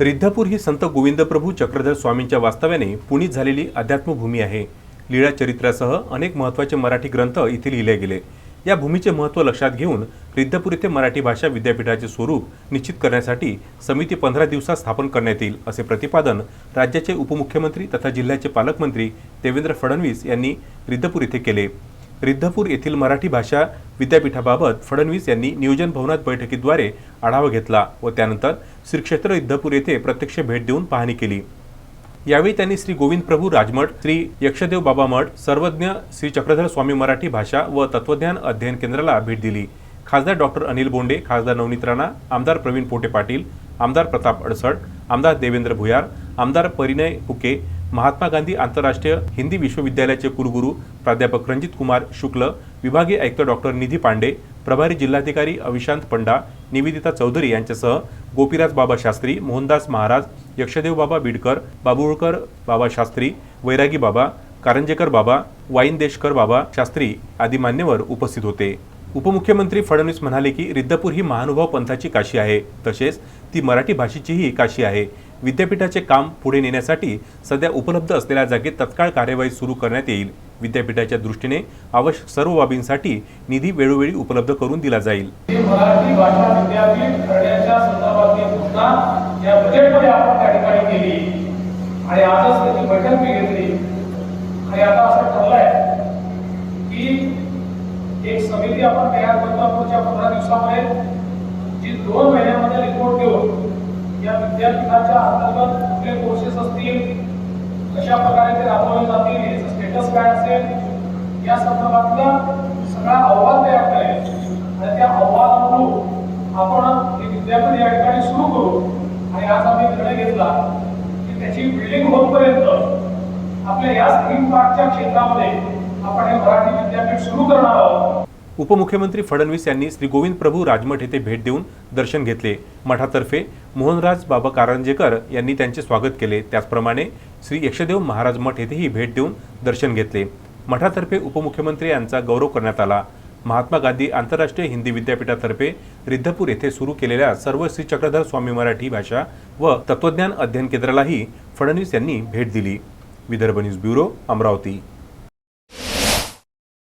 रिद्धपूर ही संत गोविंदप्रभू चक्रधर स्वामींच्या वास्तव्याने पुणीत झालेली अध्यात्मभूमी आहे. लीळा चरित्रासह अनेक महत्त्वाचे मराठी ग्रंथ इथे लिहिले गेले. या भूमीचे महत्त्व लक्षात घेऊन रिद्धपूर येथे मराठी भाषा विद्यापीठाचे स्वरूप निश्चित करण्यासाठी समिती पंधरा दिवसात स्थापन करण्यात येईल असे प्रतिपादन राज्याचे उपमुख्यमंत्री तथा जिल्ह्याचे पालकमंत्री देवेंद्र फडणवीस यांनी रिद्धपूर येथे केले. रिद्धपूर येथील मराठी भाषा विद्यापीठाबाबत फडणवीस यांनी नियोजन भवनात बैठकीद्वारे आढावा घेतला व त्यानंतर श्री क्षेत्र रिद्धपूर येथे प्रत्यक्ष भेट देऊन पाहणी केली. यावेळी त्यांनी श्री गोविंद प्रभू राजमठ श्री यक्षदेव बाबा मठ सर्वज्ञ श्री चक्रधर स्वामी मराठी भाषा व तत्वज्ञान अध्ययन केंद्राला भेट दिली. खासदार डॉक्टर अनिल बोंडे खासदार नवनीत राणा आमदार प्रवीण पोटे पाटील आमदार प्रताप अडसड आमदार देवेंद्र भुयार आमदार परिणय फुके महात्मा गांधी आंतरराष्ट्रीय हिंदी विश्वविद्यालयाचे कुलगुरू प्राध्यापक रणजित कुमार शुक्ल विभागीय आयुक्त डॉक्टर निधी पांडे प्रभारी जिल्हाधिकारी अविशांत पंडा निवेदिता चौधरी यांच्यासह गोपीराज बाबा शास्त्री मोहनदास महाराज यक्षदेव बाबा बिडकर बाबुळकर बाबा शास्त्री वैरागी बाबा कारंजेकर बाबा वाईनदेशकर बाबा शास्त्री आदी मान्यवर उपस्थित होते. उपमुख्यमंत्री फडणवीस म्हणाले की रिद्धपूर ही महानुभाव पंथाची काशी आहे तसेच ती मराठी भाषेचीही काशी आहे. विद्यापीठाचे काम पुढे नेण्यासाठी सध्या उपलब्ध असलेल्या जागेत तत्काळ कार्यवाही सुरू करण्यात येईल. विद्यापीठाच्या दृष्टीने आवश्यक सर्व बाबींसाठी निधी वेळोवेळी उपलब्ध करून दिला जाईल. आणि आजच त्याची बैठक मी घेतली. आणि आता असं ठरलंय की एक समिती आपण तयार करतो पुढच्या पंधरा दिवसामध्ये जी दोन महिन्यामध्ये विद्यापीठाच्या अंतर्गत कुठले कोर्सेस असतील कशा प्रकारे ते राबवले जातील याचं स्टेटस काय असेल या संदर्भातला सगळा अहवाल तयार करेल. आणि त्या अहवालानुरूप आपण हे विद्यापीठ या ठिकाणी सुरू करू. आणि आज आम्ही निर्णय घेतला की त्याची बिल्डिंग होतपर्यंत आपल्या या स्क्रीन पार्कच्या क्षेत्रामध्ये आपण हे मराठी विद्यापीठ सुरू करणार उपमुख्यमंत्री फडणवीस यांनी श्री गोविंद प्रभू राजमठ येथे भेट देऊन दर्शन घेतले. मठातर्फे मोहनराज बाबा कारंजेकर यांनी त्यांचे स्वागत केले. त्याचप्रमाणे श्री यक्षदेव महाराज मठ येथेही भेट देऊन दर्शन घेतले. मठातर्फे उपमुख्यमंत्री यांचा गौरव करण्यात आला. महात्मा गांधी आंतरराष्ट्रीय हिंदी विद्यापीठातर्फे रिद्धपूर येथे सुरू केलेल्या सर्व श्री चक्रधर स्वामी मराठी भाषा व तत्वज्ञान अध्ययन केंद्रालाही फडणवीस यांनी भेट दिली. Vidarbha news bureau Amravati.